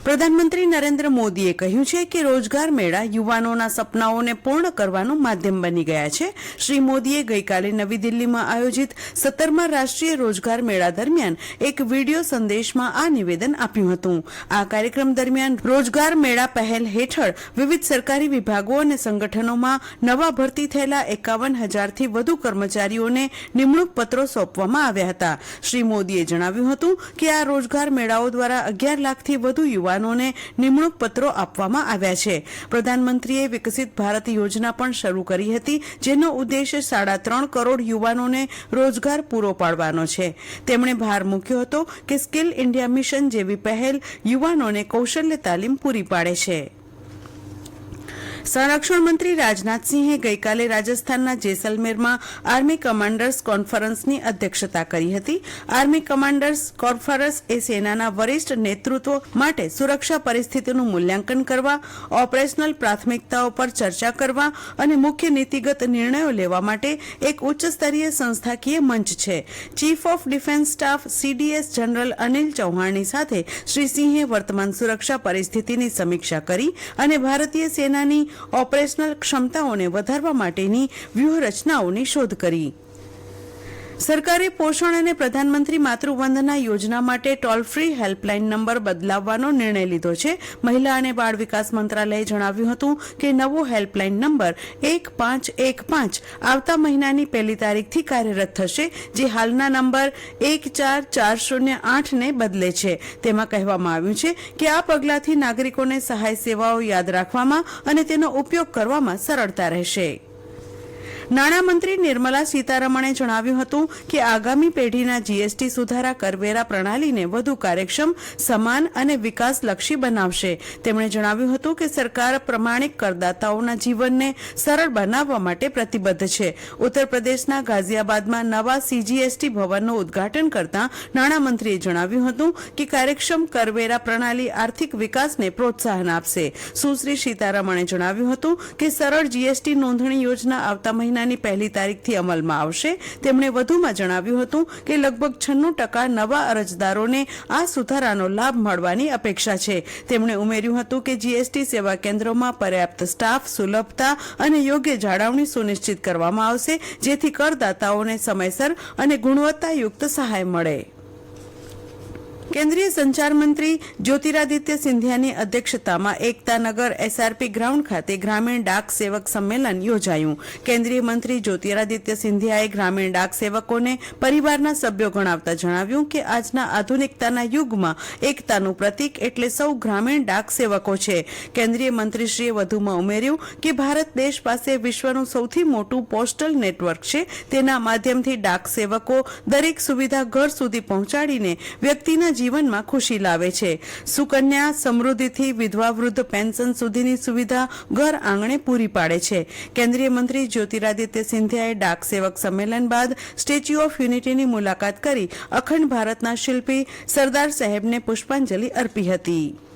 પ્રધાનમંત્રી નરેન્દ્ર મોદીએ કહ્યું છે કે રોજગાર મેળા યુવાનોના સપનાઓને પૂર્ણ કરવાનું માધ્યમ બની ગયા છે. શ્રી મોદીએ ગઈકાલે નવી દિલ્હીમાં આયોજિત સત્તરમા રાષ્ટ્રીય રોજગાર મેળા દરમિયાન એક વીડિયો સંદેશમાં આ નિવેદન આપ્યું હતું. આ કાર્યક્રમ દરમિયાન રોજગાર મેળા પહેલ હેઠળ વિવિધ સરકારી વિભાગો અને સંગઠનોમાં નવા ભરતી થયેલા એકાવન હજારથી વધુ કર્મચારીઓને નિમણૂક પત્રો સોંપવામાં આવ્યા હતા. શ્રી મોદીએ જણાવ્યું હતું કે આ રોજગાર મેળાઓ દ્વારા અગિયાર લાખથી વધુ યુવાનોને નિમણૂક પત્રો આપવામાં આવ્યા છે. પ્રધાનમંત્રીએ વિકસિત ભારત યોજના પણ શરૂ કરી હતી, જેનો ઉદ્દેશ સાડા ત્રણ કરોડ યુવાનોને રોજગાર પૂરો પાડવાનો છે. તેમણે ભાર મૂક્યો હતો કે સ્કિલ ઇન્ડિયા મિશન જેવી પહેલ યુવાનોને કૌશલ્ય તાલીમ પૂરી પાડે છે. સંરક્ષણ મંત્રી રાજનાથસિંહે ગઈકાલે રાજસ્થાનના જેસલમેરમાં આર્મી કમાન્ડર્સ કોન્ફરન્સની અધ્યક્ષતા કરી હતી. આર્મી કમાન્ડર્સ કોન્ફરન્સ એ સેનાના વરિષ્ઠ નેતૃત્વ માટે સુરક્ષા પરિસ્થિતિનું મૂલ્યાંકન કરવા, ઓપરેશનલ પ્રાથમિકતાઓ પર ચર્ચા કરવા અને મુખ્ય નીતિગત નિર્ણયો લેવા માટે એક ઉચ્ચ સ્તરીય સંસ્થાકીય મંચ છે. Chief of defence staff CDS general Anil ચૌહાણની સાથે શ્રી સિંહે વર્તમાન સુરક્ષા પરિસ્થિતિની સમીક્ષા કરી અને ભારતીય સેનાની ઓપરેશનલ ક્ષમતાઓને વધારવા માટેની વ્યૂહરચનાઓની શોધ કરી. સરકારે પોષણ અને પ્રધાનમંત્રી માતૃવંદના યોજના માટે ટોલ ફ્રી હેલ્પલાઇન નંબર બદલાવવાનો નિર્ણય લીધો છે. મહિલા અને બાળ વિકાસ મંત્રાલયે જણાવ્યું હતું કે નવો હેલ્પલાઇન નંબર એક પાંચ એક પાંચ આવતા મહિનાની પહેલી તારીખથી કાર્યરત થશે, જે હાલના નંબર એક ચાર ચાર શૂન્ય આઠને બદલે છે. તેમાં કહેવામાં આવ્યું છે કે આ પગલાંથી નાગરિકોને સહાય સેવાઓ યાદ રાખવામાં અને તેનો ઉપયોગ કરવામાં સરળતા રહેશે. નાણામંત્રી નિર્મલા સીતારમણે જણાવ્યું હતું કે આગામી પેઢીના જીએસટી સુધારા કરવેરા પ્રણાલીને વધુ કાર્યક્ષમ, સમાન અને વિકાસલક્ષી બનાવશે. તેમણે જણાવ્યું હતું કે સરકાર પ્રમાણિક કરદાતાઓના જીવનને સરળ બનાવવા માટે પ્રતિબદ્ધ છે. ઉત્તર પ્રદેશના ગાઝિયાબાદમાં નવા સીજીએસટી ભવનનું ઉદઘાટન કરતા નાણામંત્રીએ જણાવ્યું હતું કે કાર્યક્ષમ કરવેરા પ્રણાલી આર્થિક વિકાસને પ્રોત્સાહન આપશે. સુશ્રી સીતારમણે જણાવ્યું હતું કે સરળ જીએસટી નોંધણી યોજના આવતા મહિના મહિનાની પહેલી તારીખથી અમલમાં આવશે. તેમણે વધુમાં જણાવ્યું હતું કે લગભગ છન્નું ટકા નવા અરજદારોને આ સુધારાનો લાભ મળવાની અપેક્ષા છે. તેમણે ઉમેર્યું હતું કે જીએસટી સેવા કેન્દ્રોમાં પર્યાપ્ત સ્ટાફ, સુલભતા અને યોગ્ય જાળવણી સુનિશ્ચિત કરવામાં આવશે, જેથી કરદાતાઓને સમયસર અને ગુણવત્તાયુક્ત સહાય મળે. કેન્દ્રીય સંચાર મંત્રી જ્યોતિરાદિત્ય સિંધિયાની અધ્યક્ષતામાં એકતાનગર એસઆરપી ગ્રાઉન્ડ ખાતે ગ્રામીણ ડાક સેવક સંમેલન યોજાયું. કેન્દ્રીય મંત્રી જ્યોતિરાદિત્ય સિંધિયાએ ગ્રામીણ ડાક સેવકોને પરિવારના સભ્યો ગણાવતા જણાવ્યું કે આજના આધુનિકતાના યુગમાં એકતાનું પ્રતીક એટલે સૌ ગ્રામીણ ડાક સેવકો છે. કેન્દ્રીય મંત્રીશ્રીએ વધુમાં ઉમેર્યું કે ભારત દેશ પાસે વિશ્વનું સૌથી મોટું પોસ્ટલ નેટવર્ક છે. તેના માધ્યમથી ડાક સેવકો દરેક સુવિધા ઘર સુધી પહોંચાડીને વ્યક્તિના જીવનમાં ખુશી લાવે છે. સુકન્યા સમૃદ્ધિથી વિધવા વૃદ્ધ પેન્શન સુધીની સુવિધા ઘર આંગણે પૂરી પાડે છે. કેન્દ્રીય મંત્રી જ્યોતિરાદિત્ય સિંધિયાએ ડાક સેવક સંમેલન બાદ સ્ટેચ્યુ ઓફ યુનિટીની મુલાકાત કરી અખંડ ભારતના શિલ્પી સરદાર સાહેબને પુષ્પાંજલિ અર્પી હતી.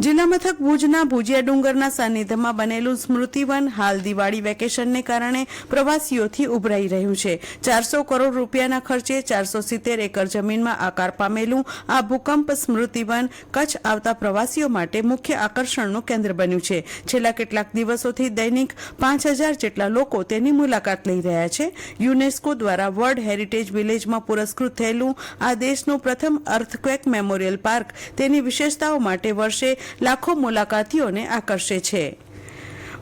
જિલ્લા મથક ભુજના ભુજિયા ડુંગરના સાનિધ્યમાં બનેલું સ્મૃતિવન હાલ દિવાળી વેકેશનને કારણે પ્રવાસીઓથી ઉભરાઈ રહ્યું છે. ચારસો કરોડ રૂપિયાના ખર્ચે ચારસો સિત્તેર એકર જમીનમાં આકાર પામેલું આ ભૂકંપ સ્મૃતિવન કચ્છ આવતા પ્રવાસીઓ માટે મુખ્ય આકર્ષણનું કેન્દ્ર બન્યું છે. છેલ્લા કેટલાક દિવસોથી દૈનિક પાંચ હજાર જેટલા લોકો તેની મુલાકાત લઈ રહ્યા છે. યુનેસ્કો દ્વારા વર્લ્ડ હેરિટેજ વિલેજમાં પુરસ્કૃત થયેલું આ દેશનું પ્રથમ અર્થક્વેક મેમોરિયલ પાર્ક તેની વિશેષતાઓ માટે વર્ષે લાખો મુલાકાતીઓને આકર્ષે છે.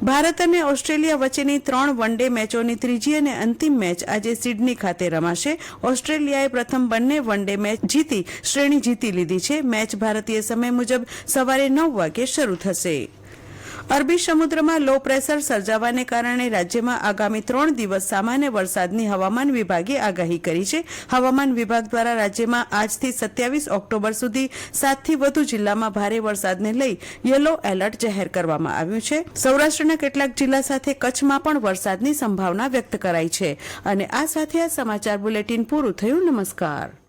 ભારત અને ઓસ્ટ્રેલિયા વચ્ચેની ત્રણ વન ડે મેચોની ત્રીજી અને અંતિમ મેચ આજે સિડની ખાતે રમાશે. ઓસ્ટ્રેલિયાએ પ્રથમ બંને વન ડે મેચ જીતી, શ્રેણી જીતી લીધી છે. મેચ ભારતીય સમય મુજબ સવારે નવ વાગે શરૂ થશે. અરબી સમુદ્રમાં લો પ્રેશર સર્જાવાને કારણે રાજ્યમાં આગામી ત્રણ દિવસ સામાન્ય વરસાદની હવામાન વિભાગે આગાહી કરી છે. હવામાન વિભાગ દ્વારા રાજ્યમાં આજથી સત્યાવીસ ઓક્ટોબર સુધી સાતથી વધુ જિલ્લામાં ભારે વરસાદને લઈ યલો એલર્ટ જાહેર કરવામાં આવ્યું છે. સૌરાષ્ટ્રના કેટલાક જિલ્લા સાથે કચ્છમાં પણ વરસાદની સંભાવના વ્યક્ત કરાઈ છે. અને આ સાથે આ સમાચાર બુલેટિન પૂરું થયું. નમસ્કાર.